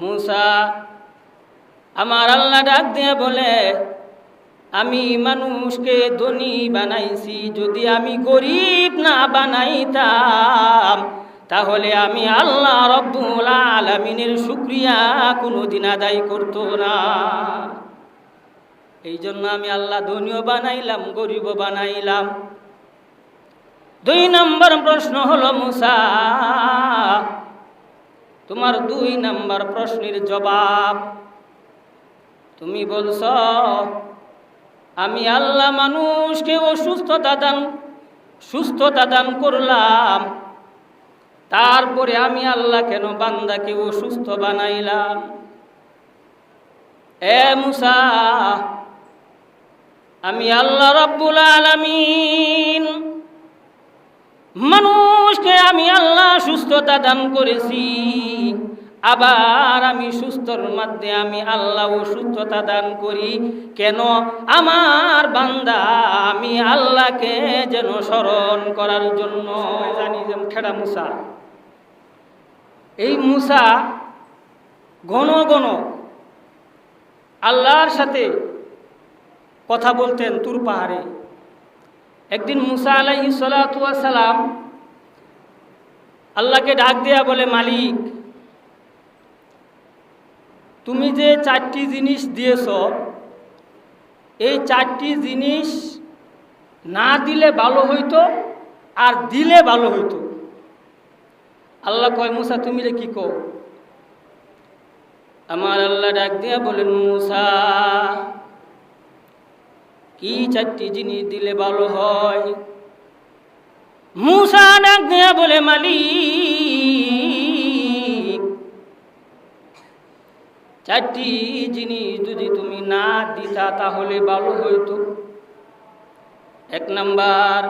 মুসা, আমার আল্লাহ ডাক দিয়ে বলে, আমি মানুষকে ধনী বানাইছি, যদি আমি গরিব না বানাইতাম, তাহলে আমি আল্লাহ রব্বুল আলমিনের শুক্রিয়া কোনোদিন আদায় করতো না। এই জন্য আমি আল্লাহ ধনীও বানাইলাম, গরিবও বানাইলাম। দুই নম্বর প্রশ্ন হলো, মুসা তোমার দুই নম্বর প্রশ্নের জবাব। তুমি বলছ, আমি আল্লাহ মানুষকে অসুস্থতা দান, সুস্থতা দান করলাম। তারপরে আমি আল্লাহ কেন বান্দাকে অসুস্থ বানাইলাম? এ মুসা, আমি আল্লাহ রব্বুল আলামিন মানুষকে আমি আল্লাহ সুস্থতা দান করেছি। আবার আমি সুস্থর মধ্যে আমি আল্লাহ ও সুস্থতা দান করি। কেন? আমার বান্দা আমি আল্লাহকে যেন স্মরণ করার জন্য। জানি যে খেড়া মুসা। এই মুসা ঘন ঘন আল্লাহর সাথে কথা বলতেন তুর পাহাড়ে। একদিন মুসা আলাইহি সালাম আল্লাহকে ডাক দেয়া বলে, মালিক, তুমি যে চারটি জিনিস দিয়েছ, এই চারটি জিনিস না দিলে ভালো হইতো আর দিলে ভালো হইতো। আল্লাহ কয়, মুসা, তুমি রে কি কো আমার আল্লাহ ডাক দিয়া বলেন, মুসা কি চারটি জিনিস দিলে ভালো হয়? মুসা ডাক দিয়া বলে মালিক, চারটি জিনিস যদি তুমি না দিতা তাহলে ভালো হইতো। এক নাম্বার,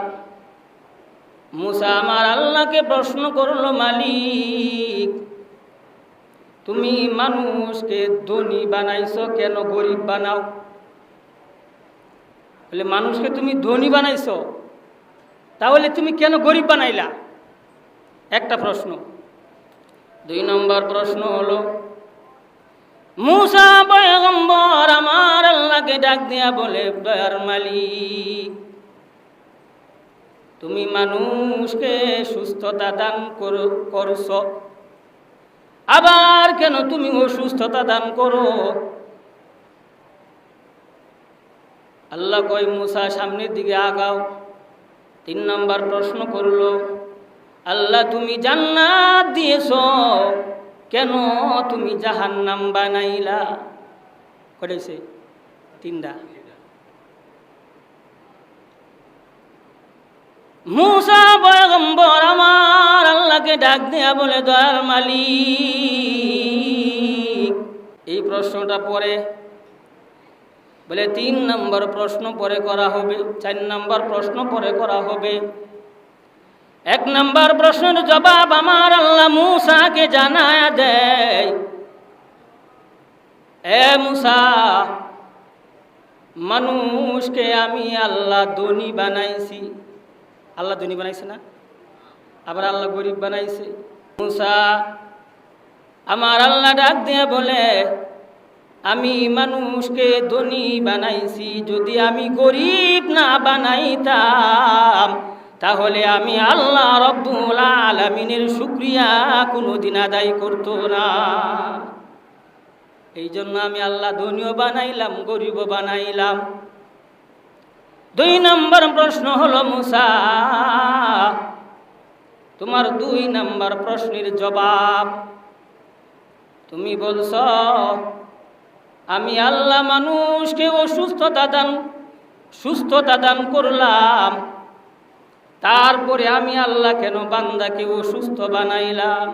মুসা আমার আল্লাহকে প্রশ্ন করল, মালিক, তুমি মানুষকে ধনী বানাইছ কেন, গরিব বানাও? বলে, মানুষকে তুমি ধনী বানাইছ, তাহলে তুমি কেন গরিব বানাইলা? একটা প্রশ্ন। দুই নম্বর প্রশ্ন হলো, মুসা পয়গম্বর আমার আল্লাহকে ডাক দিয়া বলে, দয়ার মালিক, তুমি মানুষকে সুস্থতা দান করছ। আবার কেন তুমি অসুস্থতা দান করো? আল্লাহ কয়, মুসা, সামনের দিকে আগাও। তিন নম্বর প্রশ্ন করল, আল্লাহ, তুমি জান্নাত দিয়েছ, কেন তুমি জাহান্নাম বানাইলা? করেছে তিনটা। মুসা, পয়গম্বর, আমার আল্লাহকে ডাক দেয়া বলে, দয়ার মালিক। এই প্রশ্নটা পরে বলে তিন নম্বর প্রশ্ন পরে করা হবে, চার নম্বর প্রশ্ন পরে করা হবে। এক নম্বর প্রশ্নের জবাব আমার আল্লাহ মুসাকে জানায় দেয়। এ মুসা, মানুষকে আমি আল্লাহ ধনী বানাইছি। আল্লাহ ধনী বানাইছে না? আবার আল্লাহ গরিব বানাইছে। মুসা, আমার আল্লাহ ডাক দিয়ে বলে আমি মানুষকে ধনী বানাইছি, যদি আমি গরিব না বানাইতাম, তাহলে আমি আল্লাহ রব্বুল আলমিনের শুক্রিয়া কোনোদিন আদায় করতো না। এই জন্য আমি আল্লাহ ধনীও বানাইলাম, গরিবও বানাইলাম। দুই নম্বর প্রশ্ন হলো, মুসা, তোমার দুই নম্বর প্রশ্নের জবাব তুমি বলছ আমি আল্লাহ মানুষকে অসুস্থতা দান, সুস্থতা দান করলাম। তারপরে আমি আল্লাহ কেন বান্দাকে অসুস্থ বানাইলাম?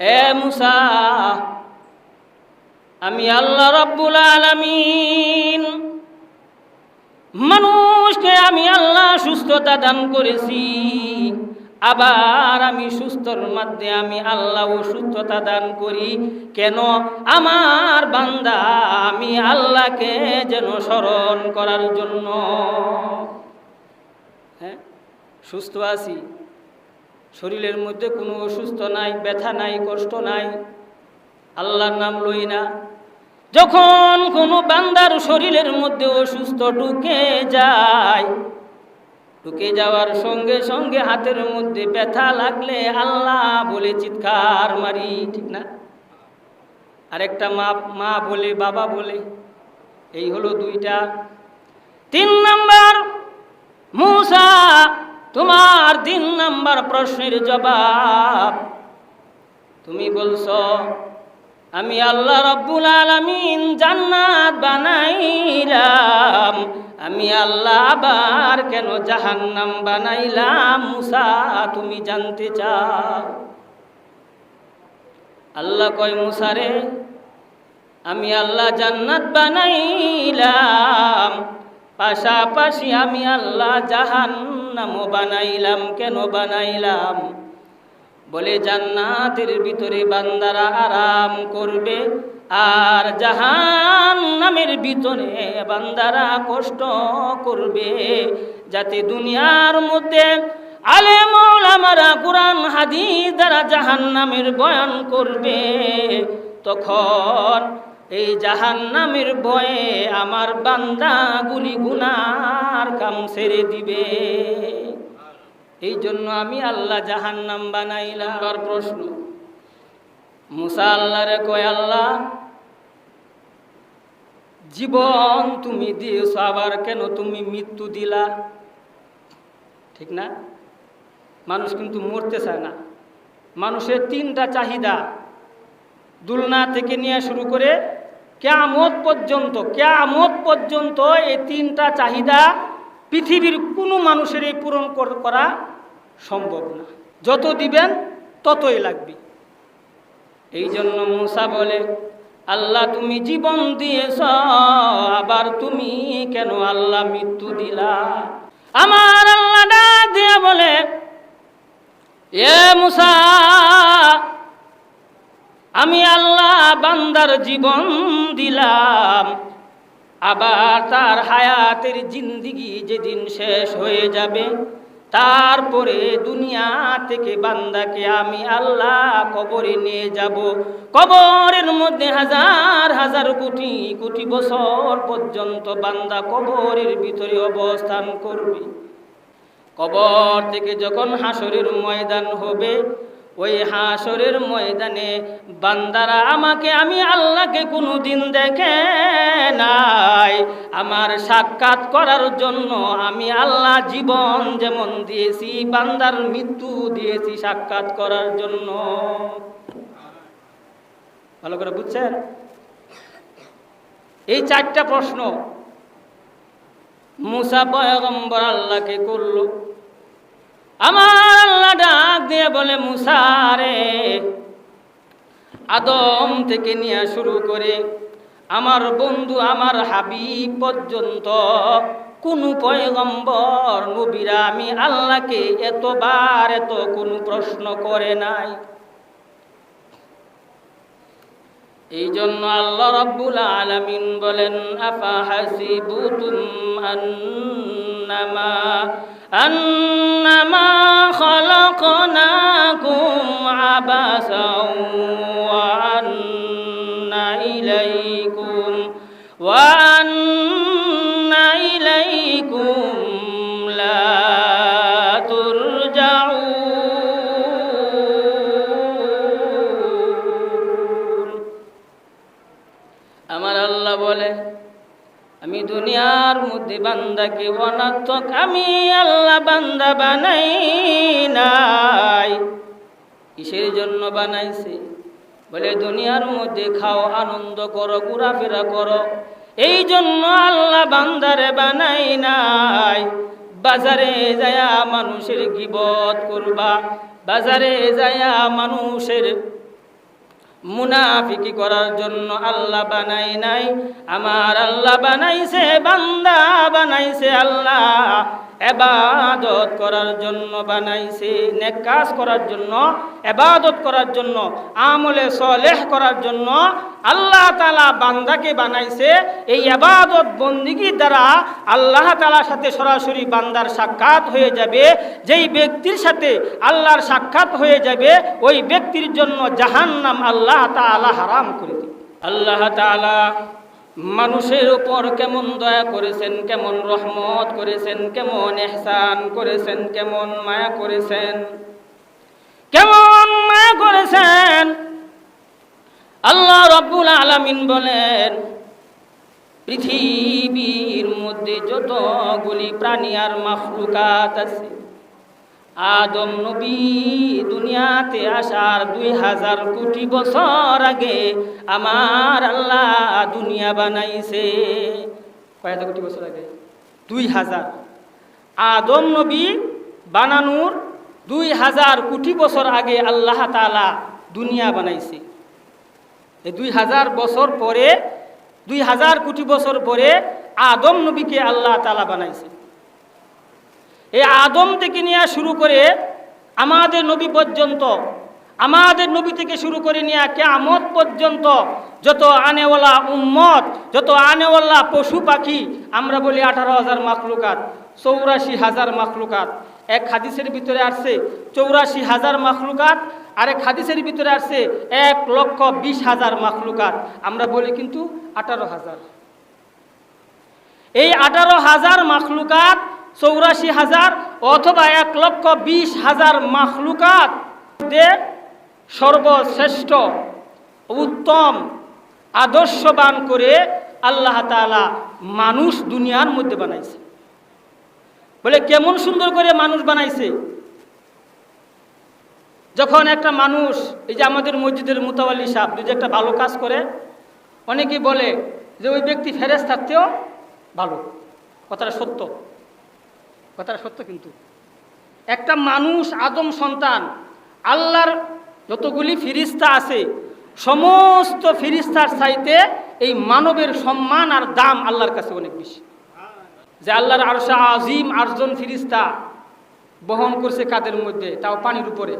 এ মুসা, আমি আল্লাহ রব্বুল আলমিন। মানুষকে আমি আল্লাহ সুস্থতা দান করেছি। আবার আমি সুস্থর মধ্যে আমি আল্লাহ সুস্থতা দান করি। কেন? আমার বান্দা, আমি আল্লাহকে যেন স্মরণ করার জন্য। হ্যাঁ? সুস্থ আছি। শরীরের মধ্যে কোনো অসুস্থ নাই, ব্যথা নাই, কষ্ট নাই। আল্লাহর নাম লই না। যখন কোনো বান্দার শরীরের মধ্যে অসুস্থ ঢুকে যায় ঢুকে যাওয়ার সঙ্গে সঙ্গে হাতের মধ্যে ব্যথা লাগলে আল্লাহ বলে চিৎকার মারি, ঠিক না? আরেকটা মা মা বলে, বাবা বলে, এই হলো দুইটা। তিন নাম্বার, মুসা, তোমার তিন নাম্বার প্রশ্নের জবাব। তুমি বলছো আমি আল্লাহ রব্বুল আলমিন জান্নাত বানাইলাম। আমি আল্লাহ আবার কেন জাহান্নাম বানাইলাম? মুসা, তুমি জানতে চাও? আল্লাহ কয় মুসারে আমি আল্লাহ জান্নাত বানাইলাম। পাশাপাশি আমি আল্লাহ জাহান্নামও বানাইলাম। কেন বানাইলাম? বলে, জান্নাতের ভিতরে বান্দারা আরাম করবে আর জাহান নামের ভিতরে বান্দারা কষ্ট করবে। যাতে দুনিয়ার মধ্যে আলে মৌলামারা কোরআন, হাদিস দ্বারা জাহান নামের বয়ান করবে। তখন এই জাহান নামের ভয়ে আমার বান্দা গুলি গুনার কাম ছেড়ে দিবে। এই জন্য আমি আল্লাহ জাহান্নাম বানাইলাম। আর প্রশ্ন। মুসা আল্লাহরে কয় আল্লাহ জীবন তুমি দিয়েছ আবার কেন তুমি মৃত্যু দিলা? ঠিক না? মানুষ কিন্তু মরতে চায় না। মানুষের তিনটা চাহিদা দুলনা থেকে নিয়ে শুরু করে কেয়ামত পর্যন্ত কেয়ামত পর্যন্ত এই তিনটা চাহিদা পৃথিবীর কোনো মানুষেরই পূরণ করা সম্ভব না। যত দিবেন, ততই লাগবে। এই জন্য মুসা বলে, আল্লাহ, তুমি জীবন দিয়েছ, আবার তুমি কেন আল্লাহ মৃত্যু দিলা? আমার আল্লাহ ডাক দিয়ে বলে, এ মুসা, আমি আল্লাহ বান্দার জীবন দিলাম। আবার তার হায়াতের জিন্দিগি যেদিন শেষ হয়ে যাবে, তারপরে দুনিয়া থেকে বান্দাকে আমি আল্লাহ কবরে নিয়ে যাব। কবরের মধ্যে হাজার হাজার কোটি কোটি বছর পর্যন্ত বান্দা কবরের ভিতরে অবস্থান করবে। কবর থেকে যখন হাসরের ময়দান হবে ওই হাসরের ময়দানে বান্দারা আমাকে, আমি আল্লাহকে কোনো দিন দেখে নাই। আমার সাক্ষাৎ করার জন্য আমি আল্লাহ জীবন যেমন দিয়েছি, বান্দার মৃত্যু দিয়েছি সাক্ষাৎ করার জন্য। ভালো করে বুঝছেন? এই চারটা প্রশ্ন। মুসা পয়গম্বর আল্লাহকে করল। আমার আল্লাহ ডাক দিয়ে বলে মুসারে আদম থেকে নিয়ে শুরু করে আমার বন্ধু, আমার হাবিব পর্যন্ত কোনো পয়গম্বর নবীরা আমি আল্লাহকে এতবার এত কোনো প্রশ্ন করে নাই। এই জন্য আল্লাহ রব্বুল আলামিন বলেন, আফা হাসিবুতুম আন্নামা আন্নামা খালাকনাকুম আবাসাও ওয়া মধ্যে বান্দাকে অনার্থক আমি আল্লাহ বান্দা বানাই নাই। কিসের জন্য বানাইছে? বলে, দুনিয়ার মধ্যে খাও, আনন্দ করো, ঘোরাফেরা করো। এই জন্য আল্লাহ বান্দারে বানাই নাই। বাজারে যায়া মানুষের গিবত করবা, বাজারে যায়া মানুষের মুনাফিকি করার জন্য আল্লাহ বানাই নাই। আমার আল্লাহ বানাইছে বান্দা বানাইছে আল্লাহ। এবাদত করার জন্য বানাইছে, নেক কাজ করার জন্য, এবাদত করার জন্য, আমলে সলেহ করার জন্য আল্লাহ তালা বান্দাকে বানাইছে। এই এবাদত বন্দিগি দ্বারা আল্লাহ তালার সাথে সরাসরি বান্দার সাক্ষাৎ হয়ে যাবে। যেই ব্যক্তির সাথে আল্লাহর সাক্ষাৎ হয়ে যাবে, ওই ব্যক্তির জন্য জাহান্নাম আল্লাহ তালা হারাম করে দেবে। আল্লাহ তালা মানুষের উপর কেমন দয়া করেছেন, কেমন রহমত করেছেন, কেমন এহসান করেছেন, কেমন মায়া করেছেন, কেমন মায়া করেছেন? আল্লাহ রব্বুল আলামিন বলেন, পৃথিবীর মধ্যে যতগুলি প্রাণী আর মাফলুকাত আছে আদম নবী দুনিয়াতে আসার দুই হাজার কোটি বছর আগে আমার আল্লাহ দুনিয়া বানাইছে। কয় হাজার কোটি বছর আগে? দুই হাজার। আদম নবী বানানোর দুই হাজার কোটি বছর আগে আল্লাহ তালা দুনিয়া বানাইছে। এই দুই হাজার বছর পরে, দুই হাজার কোটি বছর পরে আদম নবীকে আল্লাহ তালা বানাইছে। এই আদম থেকে নিয়ে শুরু করে আমাদের নবী পর্যন্ত, আমাদের নবী থেকে শুরু করে নিয়ে কেয়ামত পর্যন্ত যত আনেওয়ালা উম্মত, যত আনেওয়ালা পশু পাখি, আমরা বলি আঠারো হাজার মাখলুকাত, চৌরাশি হাজার মাখলুকাত। এক হাদিসের ভিতরে আসছে চৌরাশি হাজার মাখলুকাত আর এক হাদিসের ভিতরে আসছে এক লক্ষ বিশ হাজার মাখলুকাত। আমরা বলি কিন্তু আঠারো হাজার। এই আঠারো হাজার মাখলুকাত চৌরাশি হাজার অথবা এক লক্ষ বিশ হাজার মাখলুকাত সর্বশ্রেষ্ঠ, উত্তম, আদর্শবান করে আল্লাহ তালা মানুষ দুনিয়ার মধ্যে বানাইছে। বলে কেমন সুন্দর করে মানুষ বানাইছে। যখন একটা মানুষ, এই যে আমাদের মসজিদের মুতাওয়ালি সাহেব যদি একটা ভালো কাজ করে, অনেকেই বলে যে ওই ব্যক্তি ফেরেস থাকতেও ভালো, কথাটা সত্য। কথাটা সত্য কিন্তু। একটা মানুষ আদম সন্তান, আল্লাহর যতগুলি ফিরিস্তা আছে, সমস্ত ফিরিস্তার চাইতে এই মানবের সম্মান আর দাম আল্লাহর কাছে অনেক বেশি। যে আল্লাহর আরশা আজিম আটজন ফিরিস্তা বহন করছে কাদের মধ্যে, তাও পানির উপরে।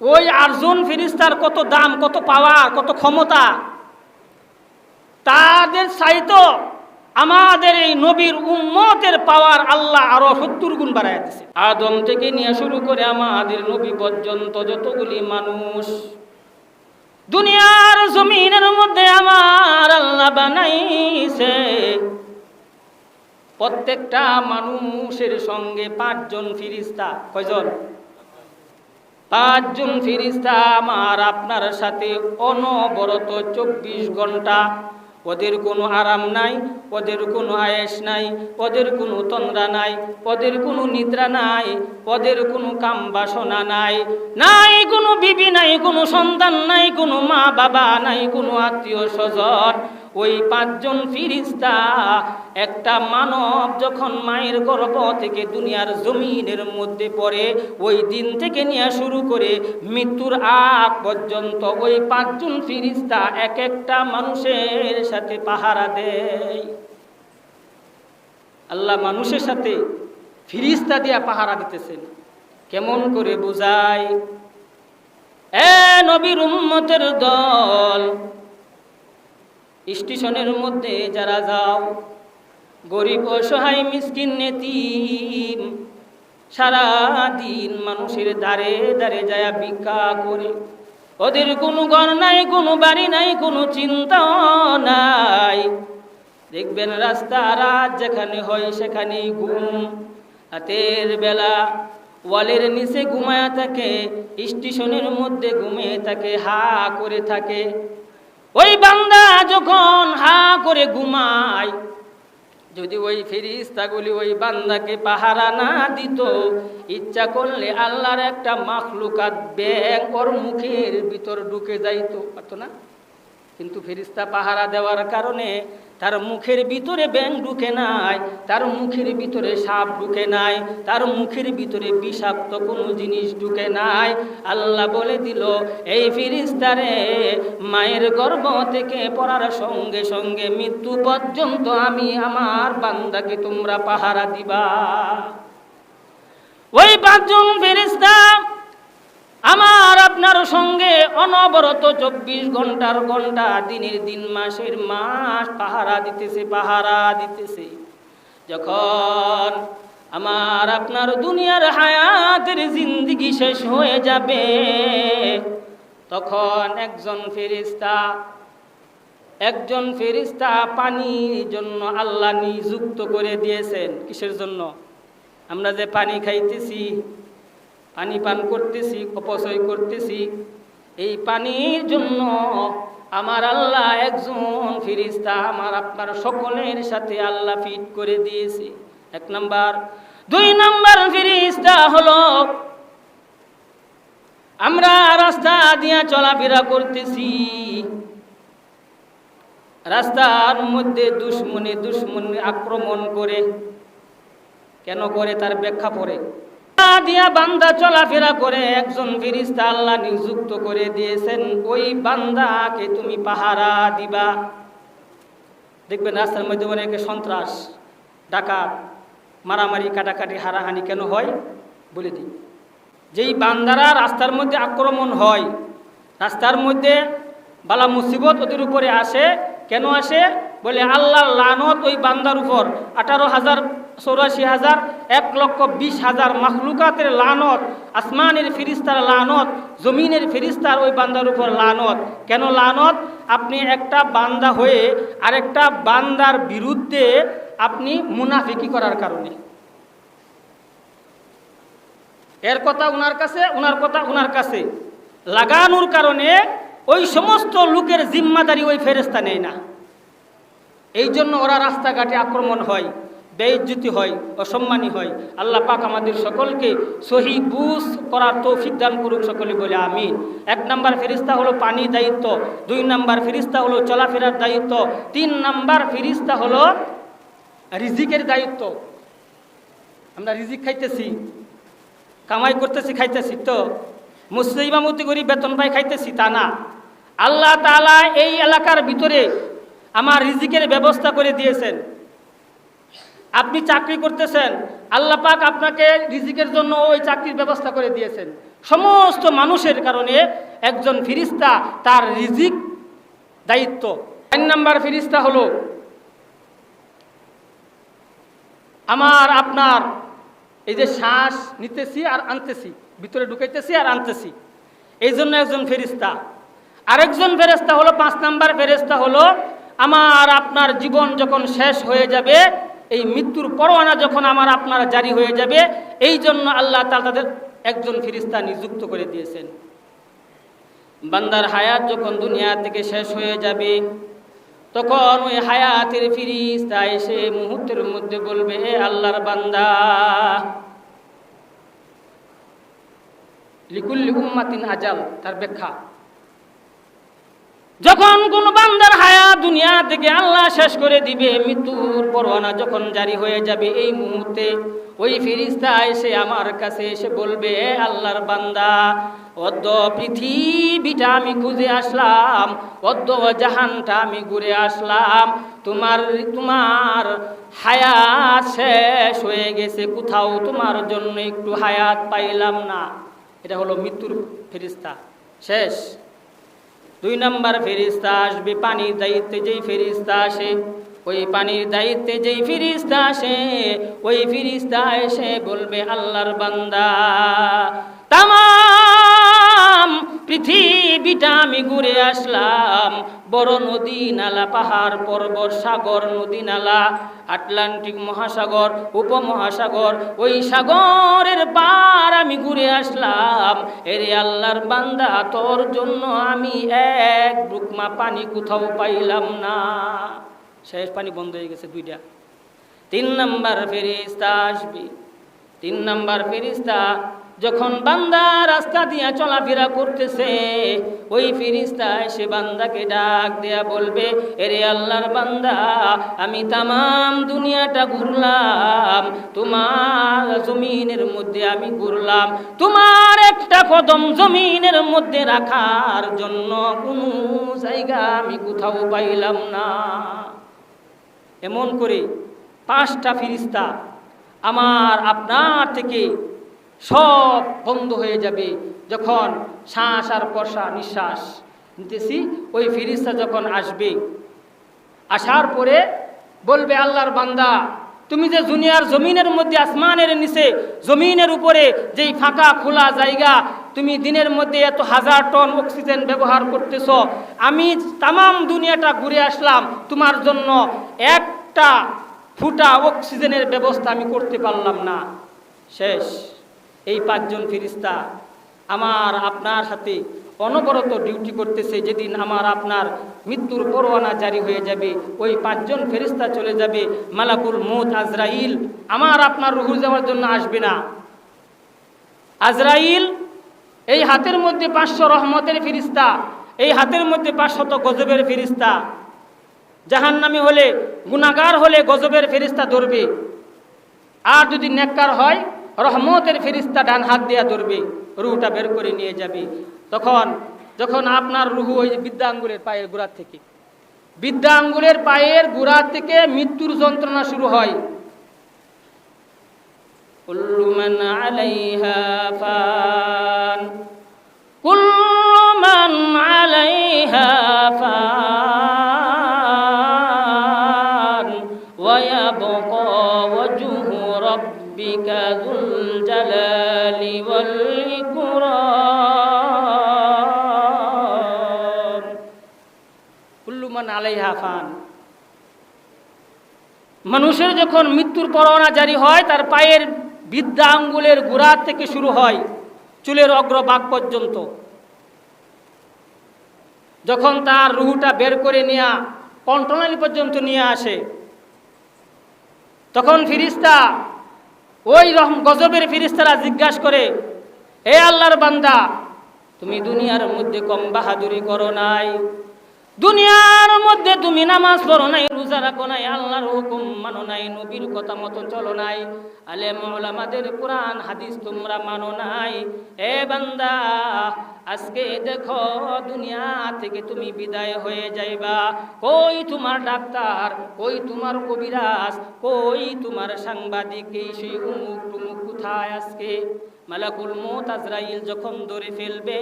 ওই আটজন ফিরিস্তার কত দাম, কত পাওয়ার, কত ক্ষমতা, তাদের চাইতো আমাদের এই নবীর উম্মতের পাওয়ার আল্লাহ আরও সত্তর গুণ বাড়াই দিছে আদম থেকে নিয়ে শুরু করে আমাদের নবী পর্যন্ত যতগুলি মানুষ। দুনিয়ার জমিনের মধ্যে আমার আল্লাহ বানাইছে। প্রত্যেকটা মানুষের সঙ্গে পাঁচজন ফিরিস্তা। কয়জন? পাঁচজন ফিরিস্তা আমার আপনার সাথে অনবরত চব্বিশ ঘণ্টা ওদের কোনো আরাম নাই, ওদের কোনো আয়েস নাই, ওদের কোনো তন্দ্রা নাই, ওদের কোনো নিদ্রা নাই, ওদের কোনো কাম বাসনা নাই। নাই কোনো বিবি, নাই কোনো সন্তান, নাই কোনো মা বাবা নাই কোনো আত্মীয় স্বজন ওই পাঁচজন ফিরিস্তা, একটা মানব যখন মায়ের গর্ভ থেকে দুনিয়ার জমিনের মধ্যে পড়ে, ওই দিন থেকে নিয়ে শুরু করে মৃত্যুর আগ পর্যন্ত ওই পাঁচজন ফিরিস্তা এক একটা মানুষের সাথে পাহারা দেয়। আল্লাহ মানুষের সাথে ফিরিস্তা দিয়া পাহারা দিতেছেন। কেমন করে বুঝায় এ নবীর উম্মতের দল স্টেশনের মধ্যে যারা যাও, গরিব অসহায় মিসকিন নেতিম সারা দিন মানুষের দ্বারে দ্বারে যায় ভিক্ষা করে। ওদের কোনো ঘর নাই, কোনো বাড়ি নাই, কোনো চিন্তা নাই। দেখবেন রাস্তা রাত যেখানে হয় সেখানেই ঘুম। হাতের বেলা ওয়ালের নিচে ঘুমায়া থাকে, স্টেশনের মধ্যে ঘুমিয়ে থাকে, হা করে থাকে। ওই বান্দা যখন হা করে ঘুমায়, যদি ওই ফিরিস্তাগুলি ওই বান্দাকে পাহারা না দিত, ইচ্ছা করলে আল্লাহর একটা মাখলুকাত ব্যাং ওর মুখের ভিতর ঢুকে যাইতো, পারতো না? কিন্তু ফিরিস্তা পাহারা দেওয়ার কারণে তার মুখের ভিতরে ব্যাং ঢুকে নাই, তার মুখের ভিতরে সাপ ঢুকে নাই, তার মুখের ভিতরে বিষাক্ত কোনো জিনিস ঢুকে নাই। আল্লাহ বলে দিল, এই ফিরিস্তারে, মায়ের গর্ভ থেকে পড়ার সঙ্গে সঙ্গে মৃত্যু পর্যন্ত আমি আমার বান্দাকে তোমরা পাহারা দিবা। ওই পাঁচজন ফেরিস্তা আমার আপনার সঙ্গে অনবরত চব্বিশ ঘণ্টার ঘণ্টা, দিনের দিন মাসের মাস, পাহারা দিতেছে পাহারা দিতেছে। যখন আমার আপনার দুনিয়ার হায়াতের জিন্দিগি শেষ হয়ে যাবে, তখন একজন ফেরিস্তা একজন ফেরিস্তা পানির জন্য আল্লাহ নিযুক্ত করে দিয়েছেন। কিসের জন্য? আমরা যে পানি খাইতেছি পানি পান করতেছি, অপচয় করতেছি। এই পানির জন্য আমার আল্লাহ একজন ফিরিস্তা, আমার আপনার সকলের সাথে আল্লাহ ফিট করে দিয়েছে। এক নাম্বার। দুই নাম্বার ফিরিস্তা হলো, আমরা রাস্তা দিয়ে চলাফেরা করতেছি। রাস্তার মধ্যে দুশ্মনে দুশ্মনে আক্রমণ করে। কেন করে? তার ব্যাখ্যা পড়ে দিয়া বান্দা চলাফেরা করে, একজন ফিরিস্তা আল্লাহ নিযুক্ত করে দিয়েছেন, ওই বান্দাকে তুমি পাহারা দিবা। দেখবেন রাস্তার মধ্যে অনেকে সন্ত্রাস, ডাকাত, মারামারি, কাটাকাটি, হারাহানি কেন হয়? বলে দিই। যেই বান্দারা রাস্তার মধ্যে আক্রমণ হয়, রাস্তার মধ্যে বালা মুসিবত ওদের উপরে আসে, কেন আসে? বলে আল্লাহ লানত ওই বান্দার উপর। আঠারো হাজার চৌরাশি হাজার এক লক্ষ বিশ হাজার মাখলুকাতের লানত আসমানের ফিরিস্তার লানত জমিনের ফিরিস্তার ওই বান্দার উপর লানত। কেন লানত? আপনি একটা বান্দা হয়ে আরেকটা বান্দার বিরুদ্ধে আপনি মুনাফিকি করার কারণে। এর কথা উনার কাছে, উনার কথা উনার কাছে। লাগানোর কারণে ওই সমস্ত লোকের জিম্মাদারি ওই ফেরেস্তা নেয় না। এই জন্য ওরা রাস্তাঘাটে আক্রমণ হয়। বেইজ্জতি হয়, অসম্মানী হয়। আল্লাহ পাক আমাদের সকলকে সহি বুঝ করার তৌফিক দান করুক সকলে বলে আমি এক নাম্বার ফেরিস্তা হলো পানি দায়িত্ব, দুই নাম্বার ফেরিস্তা হলো চলাফেরার দায়িত্ব, তিন নাম্বার ফেরিস্তা হলো রিজিকের দায়িত্ব। আমরা রিজিক খাইতেছি, কামাই করতেছি, খাইতেছি তো। মুসলিমামতি করি, বেতন পাই, খাইতেছি, তা না। আল্লাহ তালা এই এলাকার ভিতরে আমার রিজিকের ব্যবস্থা করে দিয়েছেন। আপনি চাকরি করতেছেন, আল্লাহ পাক আপনাকে রিজিকের জন্য ওই চাকরির ব্যবস্থা করে দিয়েছেন। সমস্ত মানুষের কারণে একজন ফিরিস্তা তার রিজিক দায়িত্ব। তিন নাম্বার ফিরিস্তা হলো আমার, আপনার, এই যে শ্বাস নিতেছি আর আনতেছি, ভিতরে ঢুকাইতেছি আর আনতেছি। এই জন্য একজন ফেরিস্তা। আরেকজন ফেরেস্তা হলো, পাঁচ নাম্বার ফেরেস্তা হলো, আমার, আপনার জীবন যখন শেষ হয়ে যাবে এই মৃত্যুর পরোয়ানা যখন আমার আপনার জারি হয়ে যাবে, এই জন্য আল্লাহ তাআলা তাদের একজন ফিরিস্তা নিযুক্ত করে দিয়েছেন। বান্দার হায়াত যখন দুনিয়া থেকে শেষ হয়ে যাবে, তখন ওই হায়াতের ফিরিস্তা এসে মুহূর্তের মধ্যে বলবে "এ আল্লাহর বান্দা, লিকুল্লি উম্মাতিন আজাল, তার ব্যাখ্যা। যখন কোন বান্দার হায়া দুনিয়া থেকে আল্লাহ শেষ করে দিবে, মৃত্যুর পরোয়ানা যখন জারি হয়ে যাবে এই মুহূর্তে, ওই ফিরিস্তা এসে আমার কাছে এসে বলবে আল্লাহর বান্দা, অদ্য পৃথিবীটা আমি খুঁজে আসলাম, অদ্য জাহানটা আমি ঘুরে আসলাম, তোমার তোমার হায়াত শেষ হয়ে গেছে, কোথাও তোমার জন্য একটু হায়াত পাইলাম না। এটা হলো মৃত্যুর ফেরিস্তা, শেষ। দুই নম্বর ফেরিস্তা আসবে, পানির দায়িত্বে যেই ফেরিস্তা আসে। ওই পানির দায়িত্বে যেই ফিরিস্তা আসে, ওই ফিরিস্তা এসে বলবে, আল্লাহর বান্দা, তাম পৃথিবীটা আমি ঘুরে আসলাম, বড় নদী নালা পাহাড়, পর্বত, সাগর নদী নালা আটলান্টিক মহাসাগর, উপমহাসাগর, ওই সাগরের পার আমি ঘুরে আসলাম। এরে আল্লাহর বান্দা, তোর জন্য আমি এক বুকমা পানি কোথাও পাইলাম না। শেষ পানি বন্ধ হয়ে গেছে দুইটা। তিন নাম্বার ফেরিস্তা আসবে। তিন নাম্বার ফেরিস্তা যখন বান্দা রাস্তা দিয়া চলাফেরা করতেছে, ওই ফিরিস্তা এসে বান্দাকে ডাক দেয়া বলবে, এরে আল্লাহর বান্দা, আমি তামাম দুনিয়াটা ঘুরলাম, তোমার জমিনের মধ্যে আমি ঘুরলাম, তোমার একটা কদম জমিনের মধ্যে রাখার জন্য কোনো জায়গা আমি কোথাও পাইলাম না। এমন করে পাঁচটা ফিরিস্তা আমার আপনার থেকে সব বন্ধ হয়ে যাবে যখন শ্বাস আর কষা নিঃশ্বাস নিতেছি। ওই ফিরিস্তা যখন আসবে, আসার পরে বলবে আল্লাহর বান্দা, তুমি যে দুনিয়ার জমিনের মধ্যে, আসমানের নিচে, জমিনের উপরে যেই ফাঁকা খোলা জায়গা, তুমি দিনের মধ্যে এত হাজার টন অক্সিজেন ব্যবহার করতেছ, আমি তামাম দুনিয়াটা ঘুরে আসলাম, তোমার জন্য একটা ফুটা অক্সিজেনের ব্যবস্থা আমি করতে পারলাম না। শেষ। এই পাঁচজন ফিরিস্তা আমার আপনার সাথে অনবরত ডিউটি করতেছে, যেদিন আমার আপনার মৃত্যুর পরোয়ানা জারি হয়ে যাবে, ওই পাঁচজন ফেরিস্তা চলে যাবে, মালাকুল মুত আজরাইল আমার আপনার রুহুল যাওয়ার জন্য আসবে না। আজরাইল, এই হাতের মধ্যে পাঁচশো রহমতের ফিরিস্তা এই হাতের মধ্যে পাঁচশত গজবের ফিরিস্তা জাহান্নামি হলে গুণাগার হলে গজবের ফেরিস্তা ধরবে। আর যদি নেককার হয় রহমতের ফিরিস্তা ডান হাত দিয়া ধরবি, রুহটা বের করে নিয়ে যাবি। তখন, যখন আপনার রুহু ওই বিদ্যা আঙ্গুলের পায়ের গোড়ার থেকে, বিদ্যা আঙ্গুলের পায়ের গোড়া থেকে মৃত্যুর যন্ত্রণা শুরু হয়। কুল্লু মান আলাইহা ফান, কুল্লু মান আলাইহা ফান। ربك ذو الجلال والإكرام كل من عليها فان মানুষের যখন মৃত্যুর পরোয়ানা জারি হয় তার পায়ের বিদ্যা আঙ্গুলের গোড়া থেকে শুরু হয় চুলের অগ্রভাগ পর্যন্ত যখন তার রুহুটা বের করে নেওয়া কণ্ঠনালী পর্যন্ত নিয়ে আসে তখন ফিরিস্তা ওই রহম গজবের ফিরিস্তারা জিজ্ঞাসা করে, এ আল্লাহর বান্দা, তুমি দুনিয়ার মধ্যে কম বাহাদুরি করো নাই। দুনিয়ার মধ্যে তুমি নামাজ পড়ো নাই, রোজা রাখো নাই, আল্লাহর হুকুম মানো নাই, নবীর কথা মতন চলো নাই। আলেম ওলামাদের কোরআন, হাদিস তোমরা মানো নাই। এ বান্দা, আজকে দেখো দুনিয়া থেকে তুমি বিদায় হয়ে যাইবা। কই তোমার ডাক্তার, কই তোমার কবিরাজ, কই তোমার সাংবাদিক, এই সেই উমুক টুমুক কোথায় আজকে? মালাকুল মুত আজরাইল যখন ধরে ফেলবে,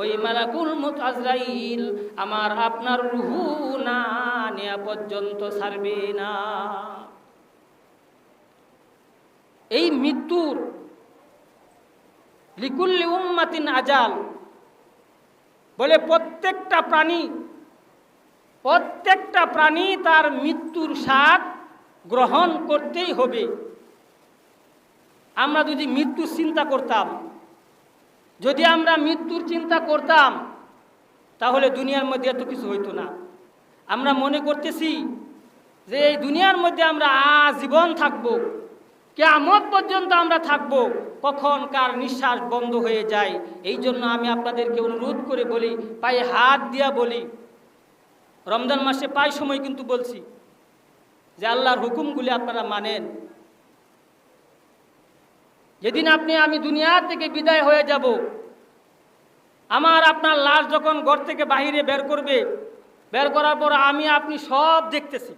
ওই মালাকুল মুত আজরাইল আমার আপনার রুহু না নেয়া পর্যন্ত ছাড়বে না। এই মৃত্যুর লিকুল্লি উম্মাতিন আজাল বলে প্রত্যেকটা প্রাণী প্রত্যেকটা প্রাণী তার মৃত্যুর স্বাদ গ্রহণ করতেই হবে। আমরা যদি মৃত্যুর চিন্তা করতাম, যদি আমরা মৃত্যুর চিন্তা করতাম, তাহলে দুনিয়ার মধ্যে এত কিছু হইতো না। আমরা মনে করতেছি যে এই দুনিয়ার মধ্যে আমরা আজীবন থাকব কেমন পর্যন্ত আমরা থাকব, কখন কার নিঃশ্বাস বন্ধ হয়ে যায়, এই জন্য আমি আপনাদেরকে অনুরোধ করে বলি, পায়ে হাত দিয়া বলি। রমজান মাসে প্রায় সময় কিন্তু বলছি যে আল্লাহর হুকুমগুলি আপনারা মানেন। যেদিন আপনি, আমি দুনিয়া থেকে বিদায় হয়ে যাব, আমার আপনার লাশ যখন ঘর থেকে বাহিরে বের করবে, বের করার পর আমি আপনি সব দেখতেছি।